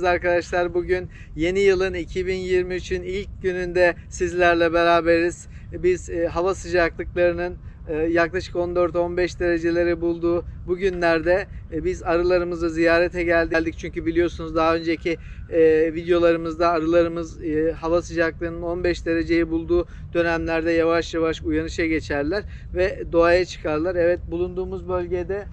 geldiniz arkadaşlar. Bugün yeni yılın 2023'ün ilk gününde sizlerle beraberiz. Biz e, hava sıcaklıklarının e, yaklaşık 14-15 dereceleri bulduğu bu günlerde e, biz arılarımızı ziyarete geldik. Çünkü biliyorsunuz daha önceki e, videolarımızda arılarımız e, hava sıcaklığının 15 dereceyi bulduğu dönemlerde yavaş yavaş uyanışa geçerler ve doğaya çıkarlar. Evet bulunduğumuz bölgede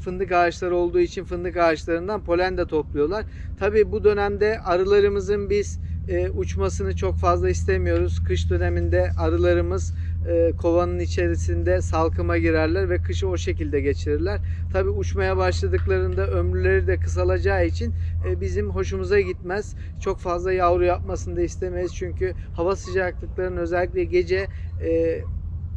fındık ağaçları olduğu için fındık ağaçlarından polen de topluyorlar. Tabi bu dönemde arılarımızın biz e, uçmasını çok fazla istemiyoruz. Kış döneminde arılarımız e, kovanın içerisinde salkıma girerler ve kışı o şekilde geçirirler. Tabi uçmaya başladıklarında ömürleri de kısalacağı için e, bizim hoşumuza gitmez. Çok fazla yavru yapmasını da istemeyiz çünkü hava sıcaklıklarının özellikle gece e,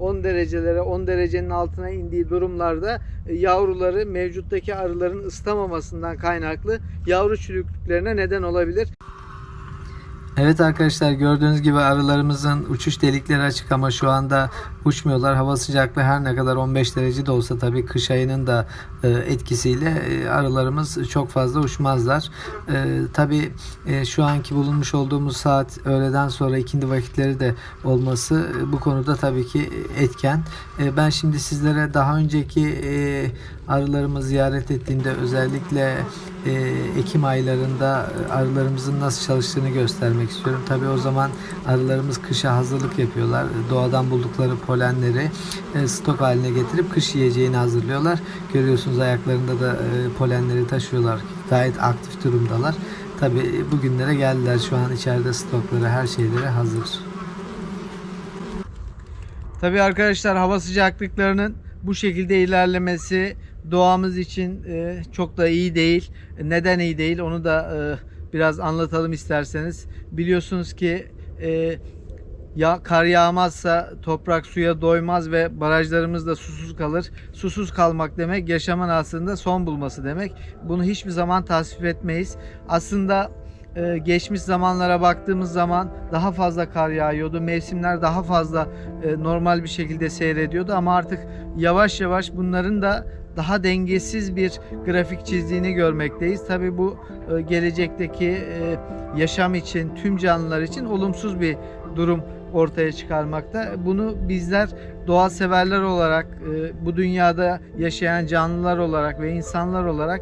10 derecelere 10 derecenin altına indiği durumlarda e, yavruları mevcuttaki arıların ıslamamasından kaynaklı yavru çürüklüklerine neden olabilir. Evet arkadaşlar gördüğünüz gibi arılarımızın uçuş delikleri açık ama şu anda uçmuyorlar. Hava sıcaklığı her ne kadar 15 derece de olsa tabii kış ayının da e, etkisiyle e, arılarımız çok fazla uçmazlar. E, tabii şu anki bulunmuş olduğumuz saat öğleden sonra ikindi vakitleri de olması bu konuda tabii ki etken. Ben şimdi sizlere daha önceki arılarımı ziyaret ettiğimde özellikle e, Ekim aylarında arılarımızın nasıl çalıştığını göstermek istiyorum. Tabii o zaman arılarımız kışa hazırlık yapıyorlar. Doğadan buldukları polenleri e, stok haline getirip kış yiyeceğini hazırlıyorlar. Görüyorsunuz ayaklarında da e, polenleri taşıyorlar. Gayet aktif durumdalar. Tabii bugünlere geldiler. Şu an içeride stokları her şeyleri hazır. Tabii arkadaşlar hava sıcaklıklarının bu şekilde ilerlemesi doğamız için e, çok da iyi değil. Neden iyi değil onu da e, biraz anlatalım isterseniz. Biliyorsunuz ki e, ya kar yağmazsa toprak suya doymaz ve barajlarımız da susuz kalır. Susuz kalmak demek yaşamın aslında son bulması demek. Bunu hiçbir zaman tasvip etmeyiz. Aslında e, geçmiş zamanlara baktığımız zaman daha fazla kar yağıyordu. Mevsimler daha fazla e, normal bir şekilde seyrediyordu ama artık yavaş yavaş bunların da daha dengesiz bir grafik çizdiğini görmekteyiz. Tabii bu e, gelecekteki e, yaşam için, tüm canlılar için olumsuz bir durum ortaya çıkarmakta. Bunu bizler doğa severler olarak, e, bu dünyada yaşayan canlılar olarak ve insanlar olarak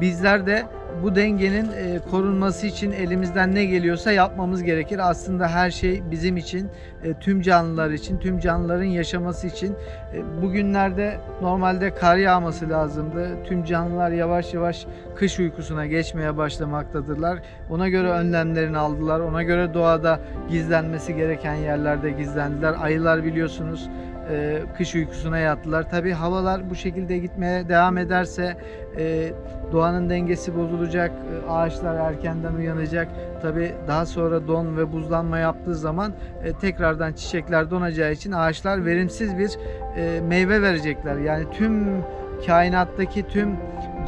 bizler de bu dengenin e, korunması için elimizden ne geliyorsa yapmamız gerekir. Aslında her şey bizim için, e, tüm canlılar için, tüm canlıların yaşaması için. E, bugünlerde normalde kar yağması lazımdı. Tüm canlılar yavaş yavaş kış uykusuna geçmeye başlamaktadırlar. Ona göre önlemlerini aldılar. Ona göre doğada gizlenmesi gereken yerlerde gizlendiler. Ayılar biliyorsunuz e, kış uykusuna yattılar. Tabi havalar bu şekilde gitmeye devam ederse e, doğanın dengesi bozulacak, e, ağaçlar erkenden uyanacak. Tabi daha sonra don ve buzlanma yaptığı zaman e, tekrardan çiçekler donacağı için ağaçlar verimsiz bir e, meyve verecekler. Yani tüm kainattaki tüm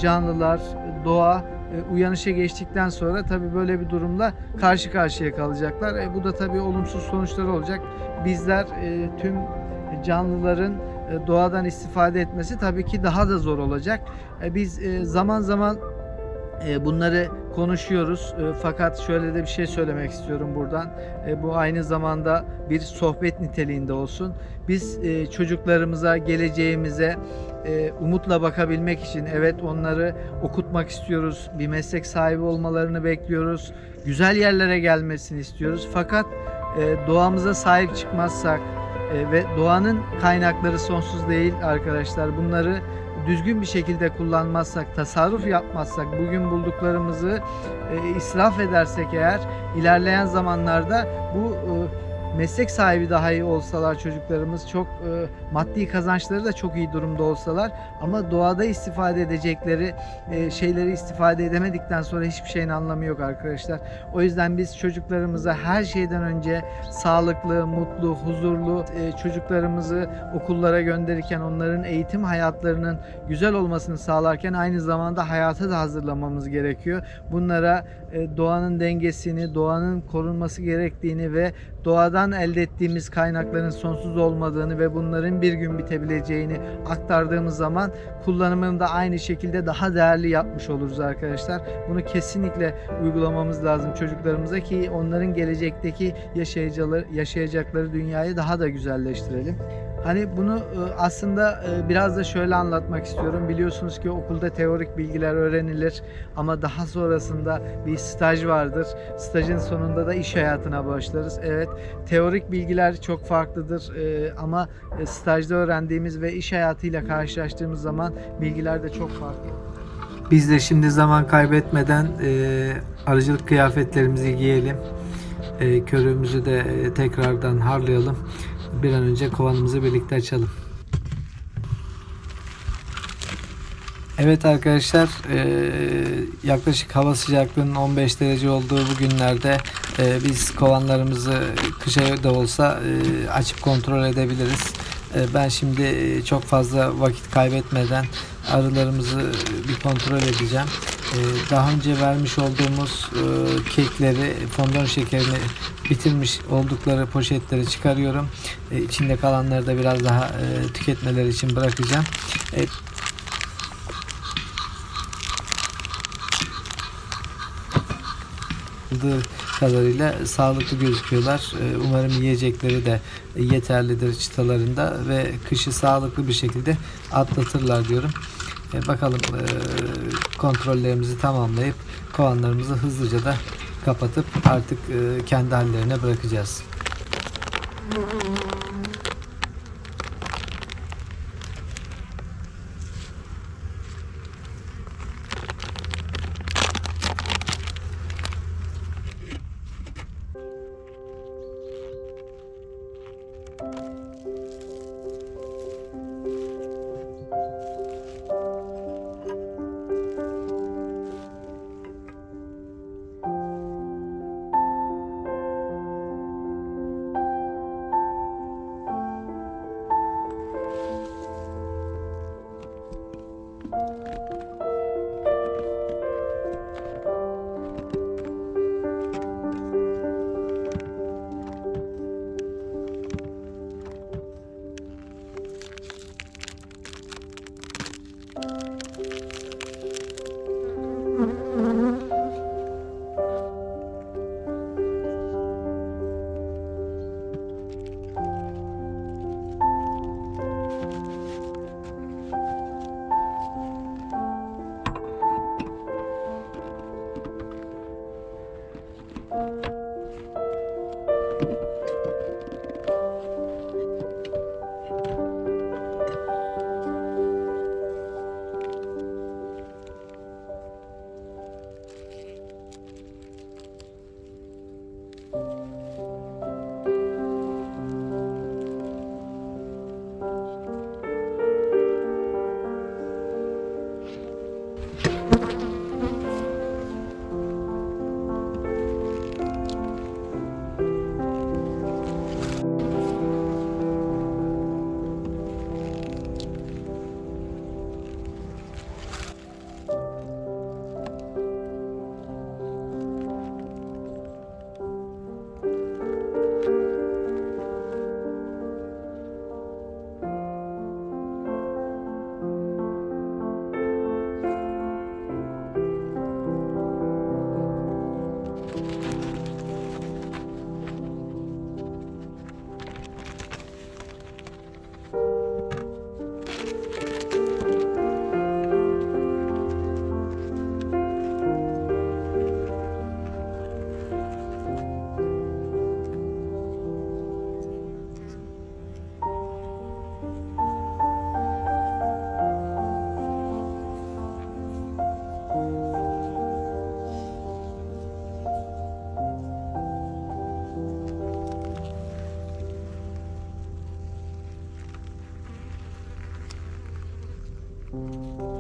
canlılar, doğa e, uyanışa geçtikten sonra tabi böyle bir durumla karşı karşıya kalacaklar. E, bu da tabi olumsuz sonuçları olacak. Bizler e, tüm canlıların e, doğadan istifade etmesi tabii ki daha da zor olacak. E, Biz e, zaman zaman bunları konuşuyoruz fakat şöyle de bir şey söylemek istiyorum buradan. Bu aynı zamanda bir sohbet niteliğinde olsun. Biz çocuklarımıza, geleceğimize umutla bakabilmek için evet onları okutmak istiyoruz. Bir meslek sahibi olmalarını bekliyoruz. Güzel yerlere gelmesini istiyoruz. Fakat doğamıza sahip çıkmazsak, e, ve doğanın kaynakları sonsuz değil arkadaşlar. Bunları düzgün bir şekilde kullanmazsak, tasarruf yapmazsak, bugün bulduklarımızı e, israf edersek eğer ilerleyen zamanlarda bu e, meslek sahibi daha iyi olsalar çocuklarımız çok e, maddi kazançları da çok iyi durumda olsalar ama doğada istifade edecekleri e, şeyleri istifade edemedikten sonra hiçbir şeyin anlamı yok arkadaşlar. O yüzden biz çocuklarımıza her şeyden önce sağlıklı, mutlu, huzurlu e, çocuklarımızı okullara gönderirken onların eğitim hayatlarının güzel olmasını sağlarken aynı zamanda hayata da hazırlamamız gerekiyor. Bunlara e, doğanın dengesini, doğanın korunması gerektiğini ve doğadan elde ettiğimiz kaynakların sonsuz olmadığını ve bunların bir gün bitebileceğini aktardığımız zaman kullanımını da aynı şekilde daha değerli yapmış oluruz arkadaşlar. Bunu kesinlikle uygulamamız lazım çocuklarımıza ki onların gelecekteki yaşayacakları, yaşayacakları dünyayı daha da güzelleştirelim. Hani bunu e, aslında e, biraz da şöyle anlatmak istiyorum. Biliyorsunuz ki okulda teorik bilgiler öğrenilir ama daha sonrasında bir staj vardır. Stajın sonunda da iş hayatına başlarız. Evet, teorik bilgiler çok farklıdır e, ama stajda öğrendiğimiz ve iş hayatıyla karşılaştığımız zaman bilgiler de çok farklı. Biz de şimdi zaman kaybetmeden e, arıcılık kıyafetlerimizi giyelim. E, körüğümüzü de tekrardan harlayalım. Bir an önce kovanımızı birlikte açalım. Evet arkadaşlar e, yaklaşık hava sıcaklığının 15 derece olduğu bu günlerde e, biz kovanlarımızı kışa da olsa e, açıp kontrol edebiliriz. E, ben şimdi e, çok fazla vakit kaybetmeden arılarımızı bir kontrol edeceğim. E, daha önce vermiş olduğumuz e, kekleri, fondön şekerini bitirmiş oldukları poşetleri çıkarıyorum. E, içinde kalanları da biraz daha e, tüketmeleri için bırakacağım. E, yapıldığı kadarıyla sağlıklı gözüküyorlar. Ee, Umarım yiyecekleri de yeterlidir çıtalarında ve kışı sağlıklı bir şekilde atlatırlar diyorum. Ee, Bakalım e, kontrollerimizi tamamlayıp kovanlarımızı hızlıca da kapatıp artık e, kendi hallerine bırakacağız. Música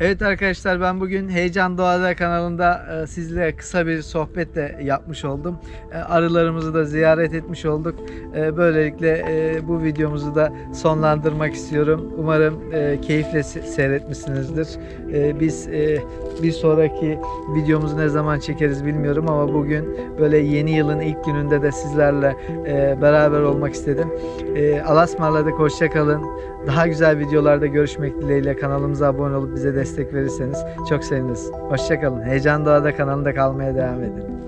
Evet arkadaşlar ben bugün Heyecan Doğada kanalında e, sizle kısa bir sohbet de yapmış oldum. E, Arılarımızı da ziyaret etmiş olduk. E, Böylelikle bu videomuzu da sonlandırmak istiyorum. Umarım keyifle se- seyretmişsinizdir. E, Biz e, bir sonraki videomuzu ne zaman çekeriz bilmiyorum ama bugün böyle yeni yılın ilk gününde de sizlerle e, beraber olmak istedim. E, Alasmarladık, hoşça kalın. Daha güzel videolarda görüşmek dileğiyle kanalımıza abone olup bize destek verirseniz çok seviniriz. Hoşçakalın. Heyecan Doğada kanalında kalmaya devam edin.